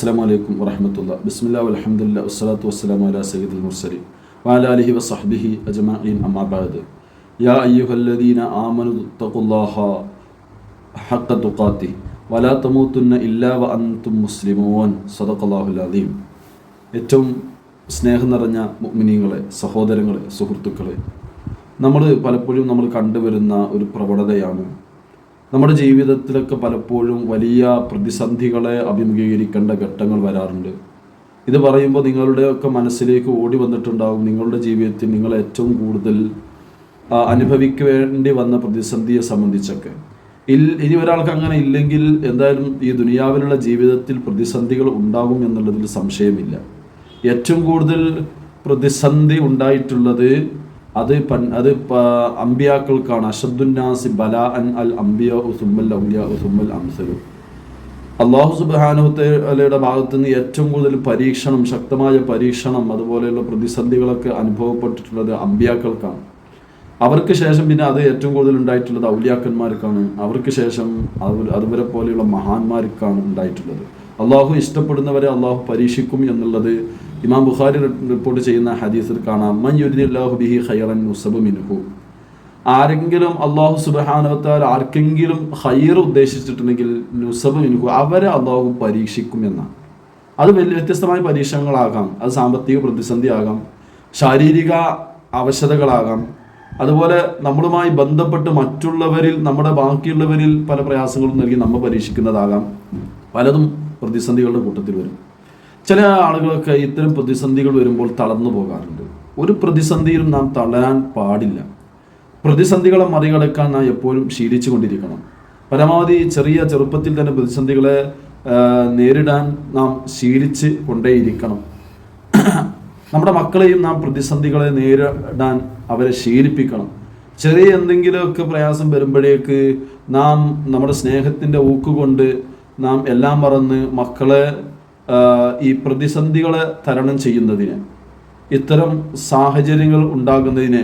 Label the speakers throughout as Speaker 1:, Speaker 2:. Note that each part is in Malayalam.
Speaker 1: അസ്സാം വലൈക്കും വറഹമത്തുള്ള. ബിസ്മില്ലാ അലഹമുല്ല വസ്സലാത്തു വസ്സലാം അല സയ്യിദുൽ മുർസലി വാലാലിഹി വസ്ബിഹി അജ്മഈൻ. അമ്മാബാദ് യാ അയ്യുഹല്ലദീന ആമനു തഖുല്ലാഹ ഹഖ തുഖാത്തി വലാ തമൂത്തുന്ന ഇല്ലാ വ അൻതും മുസ്ലിമൂൻ. സദഖല്ലാഹുൽ അലീം ഏറ്റവും സ്നേഹം നിറഞ്ഞ മുഅ്മിനീങ്ങളെ സഹോദരങ്ങളെ സുഹൃത്തുക്കളെ നമ്മൾ പലപ്പോഴും നമ്മൾ കണ്ടുവരുന്ന ഒരു പ്രവണതയാണ് നമ്മുടെ ജീവിതത്തിലൊക്കെ പലപ്പോഴും വലിയ പ്രതിസന്ധികളെ അഭിമുഖീകരിക്കേണ്ട ഘട്ടങ്ങൾ വരാറുണ്ട്. ഇത് പറയുമ്പോൾ നിങ്ങളുടെയൊക്കെ മനസ്സിലേക്ക് ഓടി വന്നിട്ടുണ്ടാകും നിങ്ങളുടെ ജീവിതത്തിൽ നിങ്ങൾ ഏറ്റവും കൂടുതൽ അനുഭവിക്കേണ്ടി വന്ന പ്രതിസന്ധിയെ സംബന്ധിച്ചൊക്കെ. ഇനി ഒരാൾക്ക് അങ്ങനെ ഇല്ലെങ്കിൽ എന്തായാലും ഈ ദുനിയാവിലുള്ള ജീവിതത്തിൽ പ്രതിസന്ധികൾ ഉണ്ടാകും എന്നുള്ളതിൽ സംശയമില്ല. ഏറ്റവും കൂടുതൽ പ്രതിസന്ധി ഉണ്ടായിട്ടുള്ളത് അത് പൻ അത് അമ്പിയാക്കൾക്കാണ്. അഷദ്ദുന്നാസി ബല അൻ അൽ അംബിയ ഉസുമ്മൽ ഔലിയ ഉസുമ്മൽ അംസലു. അള്ളാഹു സുബാനുത്തലയുടെ ഭാഗത്തു നിന്ന് ഏറ്റവും കൂടുതൽ പരീക്ഷണം ശക്തമായ പരീക്ഷണം അതുപോലെയുള്ള പ്രതിസന്ധികളൊക്കെ അനുഭവപ്പെട്ടിട്ടുള്ളത് അമ്പിയാക്കൾക്കാണ്. അവർക്ക് ശേഷം പിന്നെ അത് ഏറ്റവും കൂടുതൽ ഉണ്ടായിട്ടുള്ളത് ഔലിയാക്കന്മാർക്കാണ്. അവർക്ക് ശേഷം അവർ അതുവരെ പോലെയുള്ള മഹാന്മാർക്കാണ് ഉണ്ടായിട്ടുള്ളത്. അള്ളാഹു ഇഷ്ടപ്പെടുന്നവരെ അള്ളാഹു പരീക്ഷിക്കും എന്നുള്ളത് ഇമാം ബുഖാരി റിപ്പോർട്ട് ചെയ്യുന്ന ഹദീസിൽ കാണാം മൻ യുരിദില്ലാഹു ബിഹി ഖൈറൻ നുസബ് മിൻഹു. ആരെങ്കിലും അള്ളാഹു സുബഹാനവത്താൽ ആർക്കെങ്കിലും ഹൈർ ഉദ്ദേശിച്ചിട്ടുണ്ടെങ്കിൽ നുസബ് മിൻഹു അവരെ അള്ളാഹു പരീക്ഷിക്കും എന്നാണ്. അത് വലിയ വ്യത്യസ്തമായ പരീക്ഷണങ്ങളാകാം. അത് സാമ്പത്തിക പ്രതിസന്ധി ആകാം ശാരീരിക അവശതകളാകാം. അതുപോലെ നമ്മളുമായി ബന്ധപ്പെട്ട് മറ്റുള്ളവരിൽ നമ്മുടെ ബാക്കിയുള്ളവരിൽ പല പ്രയാസങ്ങളും നൽകി നമ്മൾ പരീക്ഷിക്കുന്നതാകാം. പലതും പ്രതിസന്ധികളുടെ കൂട്ടത്തിൽ വരും. ചില ആളുകളൊക്കെ ഇത്തരം പ്രതിസന്ധികൾ വരുമ്പോൾ തളർന്നു പോകാറുണ്ട്. ഒരു പ്രതിസന്ധിയിലും നാം തളരാൻ പാടില്ല. പ്രതിസന്ധികളെ മറികടക്കാൻ നാം എപ്പോഴും ശീലിച്ചു കൊണ്ടിരിക്കണം പരമാവധി ചെറിയ ചെറുപ്പത്തിൽ തന്നെ പ്രതിസന്ധികളെ നേരിടാൻ നാം ശീലിച്ച് കൊണ്ടേയിരിക്കണം. നമ്മുടെ മക്കളെയും നാം പ്രതിസന്ധികളെ നേരിടാൻ അവരെ ശീലിപ്പിക്കണം. ചെറിയ എന്തെങ്കിലുമൊക്കെ പ്രയാസം വരുമ്പോഴേക്ക് നാം നമ്മുടെ സ്നേഹത്തിന്റെ ഊക്കുകൊണ്ട് നാം എല്ലാം മറന്ന് മക്കളെ ഈ പ്രതിസന്ധികളെ തരണം ചെയ്യുന്നതിന് ഇത്തരം സാഹചര്യങ്ങൾ ഉണ്ടാകുന്നതിന്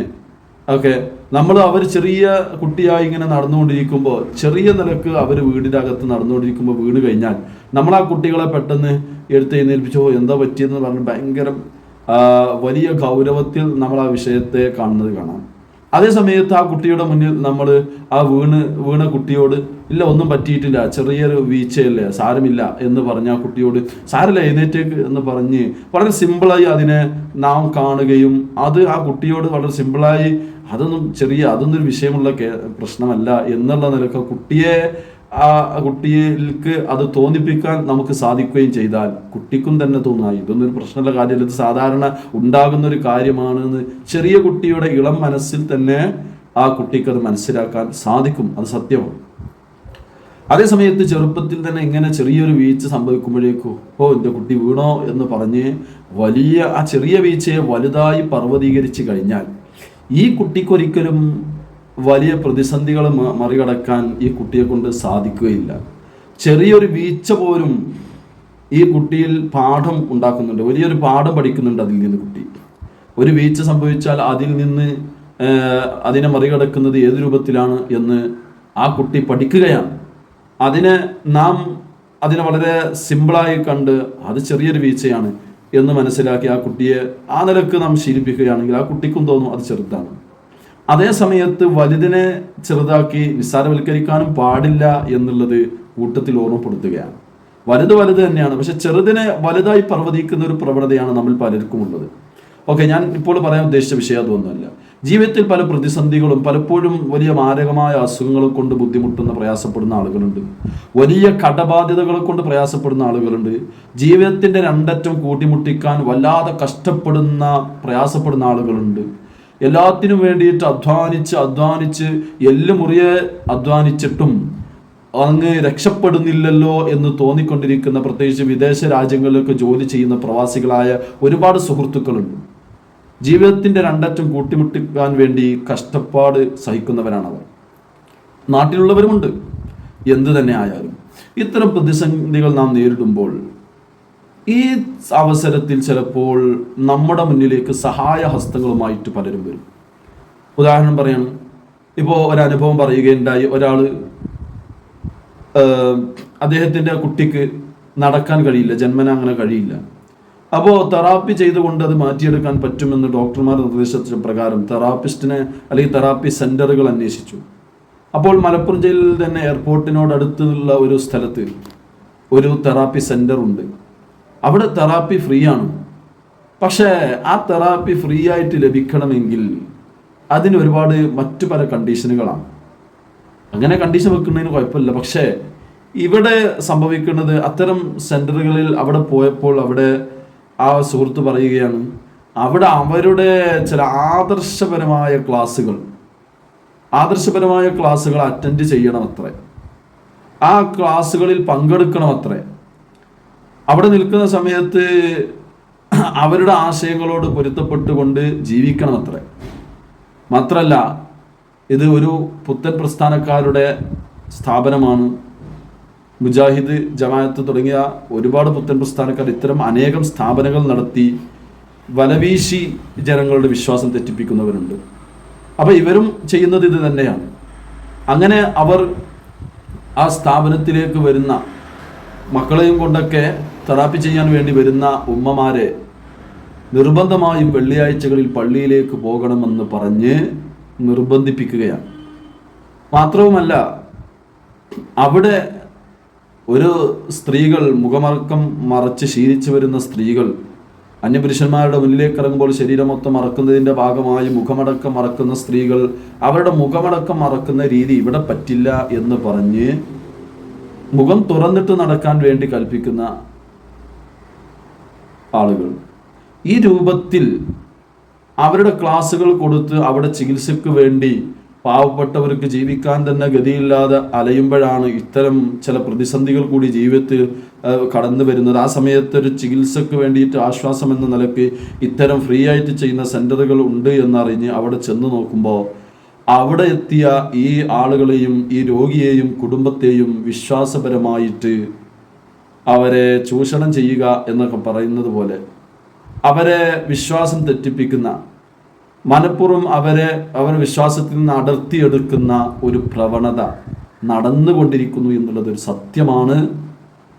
Speaker 1: ഒക്കെ നമ്മൾ അവർ ചെറിയ കുട്ടിയായി ഇങ്ങനെ നടന്നുകൊണ്ടിരിക്കുമ്പോൾ ചെറിയ നിലയ്ക്ക് അവർ വീടിന്റെ അകത്ത് നടന്നുകൊണ്ടിരിക്കുമ്പോൾ വീണ് കഴിഞ്ഞാൽ നമ്മൾ ആ കുട്ടികളെ പെട്ടെന്ന് എടുത്ത് എഴുന്നേൽപ്പിച്ചോ എന്താ പറ്റിയെന്ന് പറഞ്ഞ് ഭയങ്കര വലിയ ഗൗരവത്തിൽ നമ്മൾ ആ വിഷയത്തെ കാണുന്നത് കാണാം. അതേ സമയത്ത് ആ കുട്ടിയുടെ മുന്നിൽ നമ്മൾ ആ വീണ് വീണ കുട്ടിയോട് ഇല്ല ഒന്നും പറ്റിയിട്ടില്ല ചെറിയൊരു വീഴ്ചയല്ലേ സാരമില്ല എന്ന് പറഞ്ഞ ആ കുട്ടിയോട് സാരമില്ല എഴുന്നേറ്റേക്ക് എന്ന് പറഞ്ഞ് വളരെ സിമ്പിളായി അതിനെ നാം കാണുകയും അത് ആ കുട്ടിയോട് വളരെ സിമ്പിളായി അതൊന്നും ചെറിയ അതൊന്നും ഒരു വിഷയമുള്ള പ്രശ്നമല്ല എന്നുള്ള നിലയ്ക്ക് കുട്ടിയെ ആ കുട്ടിക്ക് അത് തോന്നിപ്പിക്കാൻ നമുക്ക് സാധിക്കുകയും ചെയ്താൽ കുട്ടിക്കും തന്നെ തോന്നുക ഇതൊന്നും ഒരു പ്രശ്നമുള്ള കാര്യമല്ല. ഇത് സാധാരണ ഉണ്ടാകുന്ന ഒരു കാര്യമാണ് എന്ന് ചെറിയ കുട്ടിയുടെ ഇളം മനസ്സിൽ തന്നെ ആ കുട്ടിക്ക് അത് മനസ്സിലാക്കാൻ സാധിക്കും. അത് സത്യമാണ്. അതേസമയത്ത് ചെറുപ്പത്തിൽ തന്നെ ഇങ്ങനെ ചെറിയൊരു വീഴ്ച സംഭവിക്കുമ്പോഴേക്കോ ഓ എന്റെ കുട്ടി വീണോ? എന്ന് പറഞ്ഞ് വലിയ ആ ചെറിയ വീഴ്ചയെ വലുതായി പർവതീകരിച്ച് കഴിഞ്ഞാൽ ഈ കുട്ടിക്കൊരിക്കലും വലിയ പ്രതിസന്ധികൾ മറികടക്കാൻ ഈ കുട്ടിയെ കൊണ്ട് സാധിക്കുകയില്ല. ചെറിയൊരു വീഴ്ച പോലും ഈ കുട്ടിയിൽ പാഠം ഉണ്ടാക്കുന്നുണ്ട്. വലിയൊരു പാഠം പഠിക്കുന്നുണ്ട് അതിൽ നിന്ന് കുട്ടി. ഒരു വീഴ്ച സംഭവിച്ചാൽ അതിൽ നിന്ന് അതിനെ മറികടക്കുന്നത് ഏത് രൂപത്തിലാണ് എന്ന് ആ കുട്ടി പഠിക്കുകയാണ്. അതിനെ നാം അതിനെ വളരെ സിമ്പിളായി കണ്ട് അത് ചെറിയൊരു വീഴ്ചയാണ് എന്ന് മനസ്സിലാക്കി ആ കുട്ടിയെ ആ നിലയ്ക്ക് നാം ശീലിപ്പിക്കുകയാണെങ്കിൽ ആ കുട്ടിക്കും തോന്നും അത് ചെറുതാണ്. അതേ സമയത്ത് വലുതിനെ ചെറുതാക്കി നിസ്സാരവൽക്കരിക്കാനും പാടില്ല എന്നുള്ളത് കൂട്ടത്തിൽ ഓർമ്മപ്പെടുത്തുകയാണ്. വലുത് വലുത് തന്നെയാണ്. പക്ഷെ ചെറുതിനെ വലുതായി പർവതിക്കുന്ന ഒരു പ്രവണതയാണ് നമ്മൾ പലർക്കും ഉള്ളത്. ഓക്കെ ഞാൻ ഇപ്പോൾ പറയാൻ ഉദ്ദേശിച്ച വിഷയം അതൊന്നുമല്ല. ജീവിതത്തിൽ പല പ്രതിസന്ധികളും പലപ്പോഴും വലിയ മാരകമായ അസുഖങ്ങൾ കൊണ്ട് ബുദ്ധിമുട്ടുന്ന പ്രയാസപ്പെടുന്ന ആളുകളുണ്ട്. വലിയ കടബാധ്യതകളെ കൊണ്ട് പ്രയാസപ്പെടുന്ന ആളുകളുണ്ട്. ജീവിതത്തിന്റെ രണ്ടറ്റം കൂട്ടിമുട്ടിക്കാൻ വല്ലാതെ കഷ്ടപ്പെടുന്ന പ്രയാസപ്പെടുന്ന ആളുകളുണ്ട്. എല്ലാത്തിനും വേണ്ടിയിട്ട് അധ്വാനിച്ച് അധ്വാനിച്ച് എല്ല് മുറിയെ അധ്വാനിച്ചിട്ടും അങ്ങ് രക്ഷപ്പെടുന്നില്ലല്ലോ എന്ന് തോന്നിക്കൊണ്ടിരിക്കുന്ന പ്രത്യേകിച്ച് വിദേശ രാജ്യങ്ങളിലൊക്കെ ജോലി ചെയ്യുന്ന പ്രവാസികളായ ഒരുപാട് സുഹൃത്തുക്കളുണ്ട്. ജീവിതത്തിന്റെ രണ്ടറ്റം കൂട്ടിമുട്ടിക്കാൻ വേണ്ടി കഷ്ടപ്പാട് സഹിക്കുന്നവരാണ് അവർ നാട്ടിലുള്ളവരുമുണ്ട്. എന്തു തന്നെ ആയാലും ഇത്തരം പ്രതിസന്ധികൾ നാം നേരിടുമ്പോൾ ഈ അവസരത്തിൽ ചിലപ്പോൾ നമ്മുടെ മുന്നിലേക്ക് സഹായ ഹസ്തങ്ങളുമായിട്ട് പലരും വരും. ഉദാഹരണം പറയാണ്. ഇപ്പോൾ ഒരനുഭവം പറയുകയുണ്ടായി. ഒരാൾ അദ്ദേഹത്തിന്റെ കുട്ടിക്ക് നടക്കാൻ കഴിയില്ല ജന്മന അങ്ങനെ കഴിയില്ല. അപ്പോൾ തെറാപ്പി ചെയ്തുകൊണ്ട് അത് മാറ്റിയെടുക്കാൻ പറ്റുമെന്ന് ഡോക്ടർമാർ നിർദ്ദേശത്തിന് പ്രകാരം തെറാപ്പിസ്റ്റിനെ അല്ലെങ്കിൽ തെറാപ്പി സെന്ററുകൾ അന്വേഷിച്ചു. അപ്പോൾ മലപ്പുറം ജില്ലയിൽ തന്നെ എയർപോർട്ടിനോടടുത്തുള്ള ഒരു സ്ഥലത്ത് ഒരു തെറാപ്പി സെന്റർ ഉണ്ട് അവിടെ തെറാപ്പി ഫ്രീ ആണ് പക്ഷേ ആ തെറാപ്പി ഫ്രീ ആയിട്ട് ലഭിക്കണമെങ്കിൽ അതിന് ഒരുപാട് മറ്റു പല കണ്ടീഷനുകളാണ്. അങ്ങനെ കണ്ടീഷൻ വെക്കുന്നതിന് കുഴപ്പമില്ല. പക്ഷേ ഇവിടെ സംഭവിക്കുന്നത് അത്തരം സെന്ററുകളിൽ അവിടെ പോയപ്പോൾ അവിടെ ആ സുഹൃത്ത് പറയുകയാണ് അവിടെ അവരുടെ ചില ആദർശപരമായ ക്ലാസ്സുകൾ ആദർശപരമായ ക്ലാസ്സുകൾ അറ്റൻഡ് ചെയ്യണം അത്രേ ആ ക്ലാസ്സുകളിൽ പങ്കെടുക്കണം അത്രേ അവിടെ നിൽക്കുന്ന സമയത്ത് അവരുടെ ആശയങ്ങളോട് പൊരുത്തപ്പെട്ടുകൊണ്ട് ജീവിക്കണം അത്ര മാത്രല്ല ഇത് ഒരു പുത്തൻ പ്രസ്ഥാനക്കാരുടെ സ്ഥാപനമാണ്. മുജാഹിദ് ജമാഅത്ത് തുടങ്ങിയ ഒരുപാട് പുത്തൻ പ്രസ്ഥാനക്കാർ ഇത്തരം അനേകം സ്ഥാപനങ്ങൾ നടത്തി വലവീശി ജനങ്ങളുടെ വിശ്വാസം തെറ്റിപ്പിക്കുന്നവരുണ്ട്. അപ്പോൾ ഇവരും ചെയ്യുന്നത് ഇത് തന്നെയാണ്. അങ്ങനെ അവർ ആ സ്ഥാപനത്തിലേക്ക് വരുന്ന മക്കളെയും കൊണ്ടൊക്കെ തെറാപ്പി ചെയ്യാൻ വേണ്ടി വരുന്ന ഉമ്മമാരെ നിർബന്ധമായും വെള്ളിയാഴ്ചകളിൽ പള്ളിയിലേക്ക് പോകണമെന്ന് പറഞ്ഞ് നിർബന്ധിപ്പിക്കുകയാണ്. മാത്രവുമല്ല അവിടെ ഒരു സ്ത്രീകൾ മുഖമറക്കം മറച്ച് ശീലിച്ചു വരുന്ന സ്ത്രീകൾ അന്യപുരുഷന്മാരുടെ മുന്നിലേക്ക് ഇറങ്ങുമ്പോൾ ശരീരം മൊത്തം മറക്കുന്നതിന്റെ ഭാഗമായി മുഖമടക്കം മറക്കുന്ന സ്ത്രീകൾ അവരുടെ മുഖമടക്കം മറക്കുന്ന രീതി ഇവിടെ പറ്റില്ല എന്ന് പറഞ്ഞ് മുഖം തുറന്നിട്ട് നടക്കാൻ വേണ്ടി കൽപ്പിക്കുന്ന ആളുകൾ. ഈ രൂപത്തിൽ അവരുടെ ക്ലാസ്സുകൾ കൊടുത്ത് അവിടെ ചികിത്സയ്ക്ക് വേണ്ടി പാവപ്പെട്ടവർക്ക് ജീവിക്കാൻ തന്നെ ഗതിയില്ലാതെ അലയുമ്പോഴാണ് ഇത്തരം ചില പ്രതിസന്ധികൾ കൂടി ജീവിതത്തിൽ കടന്നു വരുന്നത്. ആ സമയത്ത് ഒരു ചികിത്സക്ക് വേണ്ടിയിട്ട് ആശ്വാസം എന്ന നിലയ്ക്ക് ഇത്തരം ഫ്രീ ആയിട്ട് ചെയ്യുന്ന സെന്ററുകൾ ഉണ്ട് എന്നറിഞ്ഞ് അവിടെ ചെന്ന് നോക്കുമ്പോൾ അവിടെ എത്തിയ ഈ ആളുകളെയും ഈ രോഗിയെയും കുടുംബത്തെയും വിശ്വാസപരമായിട്ട് അവരെ ചൂഷണം ചെയ്യുക എന്നൊക്കെ പറയുന്നത് പോലെ അവരെ വിശ്വാസം തെറ്റിപ്പിക്കുന്ന മനഃപൂർവം അവരെ അവരുടെ വിശ്വാസത്തിൽ നിന്ന് അടർത്തിയെടുക്കുന്ന ഒരു പ്രവണത നടന്നുകൊണ്ടിരിക്കുന്നു എന്നുള്ളത് ഒരു സത്യമാണ്.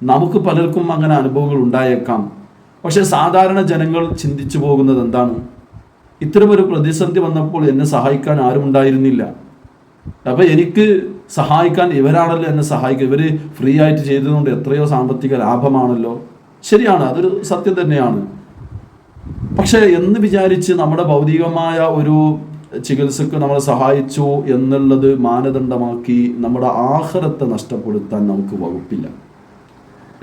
Speaker 1: നമുക്ക് പലർക്കും അങ്ങനെ അനുഭവങ്ങൾ ഉണ്ടായേക്കാം. പക്ഷെ സാധാരണ ജനങ്ങൾ ചിന്തിച്ചു പോകുന്നത് എന്താണ്? ഇത്തരമൊരു പ്രതിസന്ധി വന്നപ്പോൾ എന്നെ സഹായിക്കാൻ ആരും ഉണ്ടായിരുന്നില്ല. അപ്പൊ എനിക്ക് സഹായിക്കാൻ ഇവരാണല്ലോ എന്നെ സഹായിക്കുക. ഇവർ ഫ്രീ ആയിട്ട് ചെയ്തതുകൊണ്ട് എത്രയോ സാമ്പത്തിക ലാഭമാണല്ലോ. ശരിയാണ് അതൊരു സത്യം തന്നെയാണ്. പക്ഷേ എന്ന് വിചാരിച്ച് നമ്മുടെ ഭൗതികമായ ഒരു ചികിത്സക്ക് നമ്മളെ സഹായിച്ചു എന്നുള്ളത് മാനദണ്ഡമാക്കി നമ്മുടെ ആഹാരത്തെ നഷ്ടപ്പെടുത്താൻ നമുക്ക് വകുപ്പില്ല.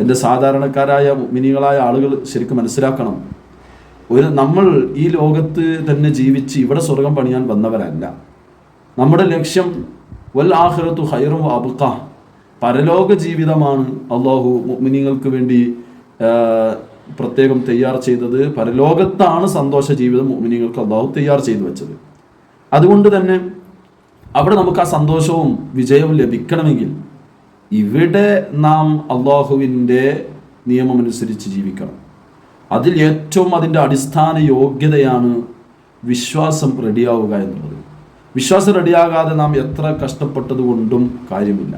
Speaker 1: എന്റെ സാധാരണക്കാരായ മിനികളായ ആളുകൾ ശരിക്കും മനസ്സിലാക്കണം. ഒരു നമ്മൾ ഈ ലോകത്ത് തന്നെ ജീവിച്ച് ഇവിടെ സ്വർഗം പണിയാൻ വന്നവരല്ല. നമ്മുടെ ലക്ഷ്യം വൽ ആഹ്റത്തു ഹൈറും അബുക്ക പരലോക ജീവിതമാണ് അള്ളാഹു മുഗ്മിനിങ്ങൾക്ക് വേണ്ടി പ്രത്യേകം തയ്യാർ ചെയ്തത്. പരലോകത്താണ് സന്തോഷ ജീവിതം മുഗ്മിനിങ്ങൾക്ക് അള്ളാഹു തയ്യാർ ചെയ്തു വെച്ചത്. അതുകൊണ്ട് തന്നെ അവിടെ നമുക്ക് ആ സന്തോഷവും വിജയവും ലഭിക്കണമെങ്കിൽ ഇവിടെ നാം അള്ളാഹുവിന്റെ നിയമമനുസരിച്ച് ജീവിക്കണം. അതിൽ ഏറ്റവും അതിന്റെ അടിസ്ഥാന യോഗ്യതയാണ് വിശ്വാസം റെഡിയാവുക എന്നുള്ളത്. വിശ്വാസം റെഡിയാകാതെ നാം എത്ര കഷ്ടപ്പെട്ടതുകൊണ്ടും കാര്യമില്ല.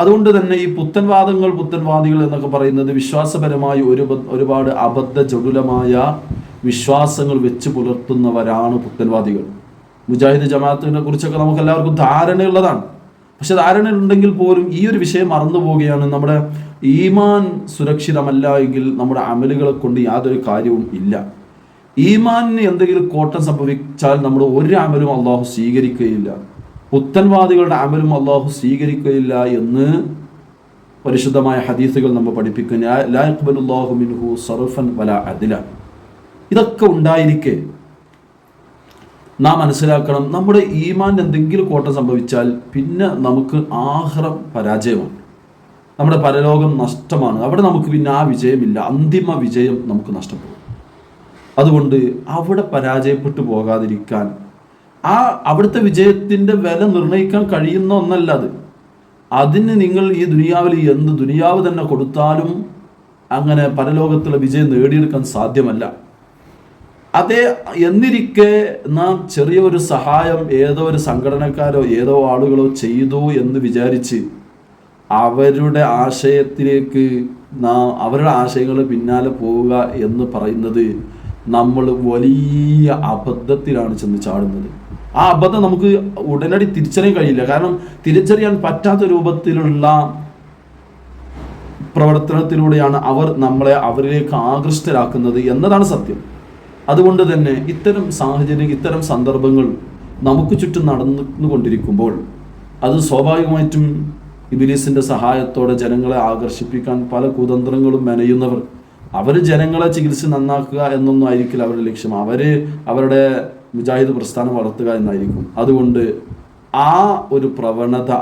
Speaker 1: അതുകൊണ്ട് തന്നെ ഈ പുത്തൻവാദങ്ങൾ പുത്തൻവാദികൾ എന്നൊക്കെ പറയുന്നത് വിശ്വാസപരമായി ഒരു ഒരുപാട് അബദ്ധ ജടുലമായ വിശ്വാസങ്ങൾ വെച്ച് പുലർത്തുന്നവരാണ് പുത്തൻവാദികൾ. മുജാഹിദ് ജമാഅത്തിനെ കുറിച്ചൊക്കെ നമുക്ക് എല്ലാവർക്കും ധാരണയുള്ളതാണ്. പക്ഷെ ധാരണ ഉണ്ടെങ്കിൽ പോലും ഈ ഒരു വിഷയം മറന്നു പോവുകയാണ്. നമ്മുടെ ഈമാൻ സുരക്ഷിതമല്ല എങ്കിൽ നമ്മുടെ അമലുകളെ കൊണ്ട് യാതൊരു കാര്യവും ഇല്ല. ഈമാനിന് എന്തെങ്കിലും കോട്ടം സംഭവിച്ചാൽ നമ്മൾ ഒരു അമലും അള്ളാഹു സ്വീകരിക്കുകയില്ല. പുത്തൻവാദികളുടെ അമലും അള്ളാഹു സ്വീകരിക്കുകയില്ല എന്ന് പരിശുദ്ധമായ ഹദീസുകൾ നമ്മൾ പഠിപ്പിക്കുന്നു. മിൻഹു ഇതൊക്കെ ഉണ്ടായിരിക്കെ നാം മനസ്സിലാക്കണം നമ്മുടെ ഈമാൻ എന്തെങ്കിലും കോട്ടം സംഭവിച്ചാൽ പിന്നെ നമുക്ക് ആഹ്റം പരാജയമാണ്. നമ്മുടെ പരലോകം നഷ്ടമാണ്. അവിടെ നമുക്ക് പിന്നെ ആ വിജയമില്ല. അന്തിമ വിജയം നമുക്ക് നഷ്ടപ്പെടും. അതുകൊണ്ട് അവിടെ പരാജയപ്പെട്ടു പോകാതിരിക്കാൻ. ആ അവിടുത്തെ വിജയത്തിന്റെ വില നിർണയിക്കാൻ കഴിയുന്ന ഒന്നല്ല അത്. അതിന് നിങ്ങൾ ഈ ദുനിയാവിൽ എന്ത് ദുനിയാവ് തന്നെ കൊടുത്താലും അങ്ങനെ പരലോകത്തുള്ള വിജയം നേടിയെടുക്കാൻ സാധ്യമല്ല. അതേ എന്നിരിക്കെ നാം ചെറിയൊരു സഹായം ഏതോ ഒരു സംഘടനക്കാരോ ഏതോ ആളുകളോ ചെയ്തു എന്ന് വിചാരിച്ച് അവരുടെ ആശയത്തിലേക്ക് നാം അവരുടെ ആശയങ്ങൾ പിന്നാലെ പോവുക എന്ന് പറയുന്നത് നമ്മൾ വലിയ അബദ്ധത്തിലാണ് ചെന്ന് ചാടുന്നത്. ആ അബദ്ധം നമുക്ക് ഉടനടി തിരിച്ചറിയാൻ കഴിയില്ല. കാരണം തിരിച്ചറിയാൻ പറ്റാത്ത രൂപത്തിലുള്ള പ്രവർത്തനത്തിലൂടെയാണ് അവർ നമ്മളെ അവരിലേക്ക് ആകൃഷ്ടരാക്കുന്നത് എന്നതാണ് സത്യം. അതുകൊണ്ട് തന്നെ ഇത്തരം സാഹചര്യം ഇത്തരം സന്ദർഭങ്ങൾ നമുക്ക് ചുറ്റും നടന്നുകൊണ്ടിരിക്കുമ്പോൾ അത് സ്വാഭാവികമായിട്ടും ഇബിലീസിന്റെ സഹായത്തോടെ ജനങ്ങളെ ആകർഷിപ്പിക്കാൻ പല കുതന്ത്രങ്ങളും മെനയുന്നവർ അവർ ജനങ്ങളെ ചികിത്സ നന്നാക്കുക എന്നൊന്നും ആയിരിക്കില്ല അവരുടെ ലക്ഷ്യം. അവർ അവരുടെ മുജാഹിദ് പ്രസ്ഥാനം വളർത്തുക എന്നായിരിക്കും. അതുകൊണ്ട് ആ ഒരു പ്രവണത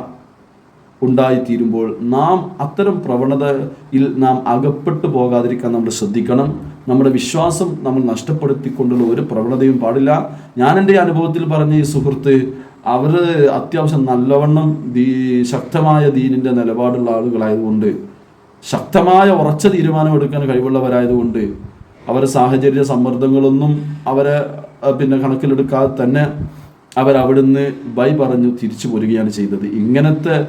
Speaker 1: ഉണ്ടായിത്തീരുമ്പോൾ നാം അത്തരം പ്രവണതയിൽ നാം അകപ്പെട്ടു പോകാതിരിക്കാൻ നമ്മൾ ശ്രദ്ധിക്കണം. നമ്മുടെ വിശ്വാസം നമ്മൾ നഷ്ടപ്പെടുത്തിക്കൊണ്ടുള്ള ഒരു പ്രവണതയും പാടില്ല. ഞാൻ എന്റെ അനുഭവത്തിൽ പറഞ്ഞ ഈ സുഹൃത്ത് അവർ അത്യാവശ്യം നല്ലവണ്ണം ദീ ശക്തമായ ദീനിന്റെ നിലപാടുള്ള ആളുകളായതുകൊണ്ട് ശക്തമായ ഉറച്ച തീരുമാനം എടുക്കാൻ കഴിവുള്ളവരായതുകൊണ്ട് അവരെ സാഹചര്യ സമ്മർദ്ദങ്ങളൊന്നും അവരെ പിന്നെ കണക്കിലെടുക്കാതെ തന്നെ അവരവിടുന്ന് ബൈ പറഞ്ഞു തിരിച്ചു പോരുകയാണ് ചെയ്തത്. ഇങ്ങനത്തെ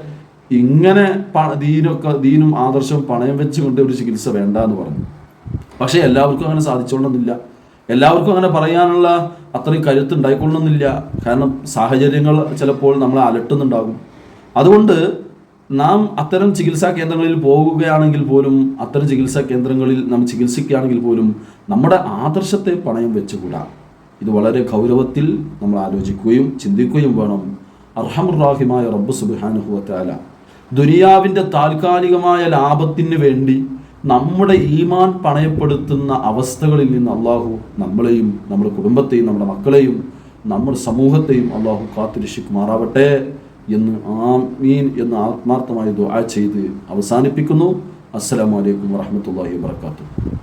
Speaker 1: ഇങ്ങനെ ദീനൊക്കെ ദീനും ആദർശവും പണയം വെച്ചുകൊണ്ട് ഒരു ചികിത്സ വേണ്ട എന്ന് പറഞ്ഞു. പക്ഷേ എല്ലാവർക്കും അങ്ങനെ സാധിച്ചോളണമെന്നില്ല. എല്ലാവർക്കും അങ്ങനെ പറയാനുള്ള അത്രയും കരുത്ത് ഉണ്ടായിക്കൊള്ളണമെന്നില്ല. കാരണം സാഹചര്യങ്ങൾ ചിലപ്പോൾ നമ്മളെ അലട്ടുന്നുണ്ടാകും. അതുകൊണ്ട് നാം അത്തരം ചികിത്സാ കേന്ദ്രങ്ങളിൽ പോകുകയാണെങ്കിൽ പോലും അത്തരം ചികിത്സാ കേന്ദ്രങ്ങളിൽ നാം ചികിത്സിക്കുകയാണെങ്കിൽ പോലും നമ്മുടെ ആദർശത്തെ പണയം വെച്ചുകൂടാ. ഇത് വളരെ ഗൗരവത്തിൽ നമ്മൾ ആലോചിക്കുകയും ചിന്തിക്കുകയും വേണം. അർഹമുറാഹിമായ റബ്ബ് സുബിഹാനുഹുവത്താല ദുനിയാവിന്റെ താൽക്കാലികമായ ലാഭത്തിന് വേണ്ടി നമ്മുടെ ഈമാൻ പണയപ്പെടുത്തുന്ന അവസ്ഥകളിൽ നിന്ന് അള്ളാഹു നമ്മളെയും നമ്മുടെ കുടുംബത്തെയും നമ്മുടെ മക്കളെയും നമ്മുടെ സമൂഹത്തെയും അള്ളാഹു കാത്തുരക്ഷിക്കുമാറാവട്ടെ. എന്ന് ആമീൻ എന്ന് ആത്മാർത്ഥമായി ദുആ ചെയ്ത് അവസാനിപ്പിക്കുന്നു. അസ്സലാമു അലൈക്കും വറഹ്മത്തുള്ളാഹി വബറകാതുഹു.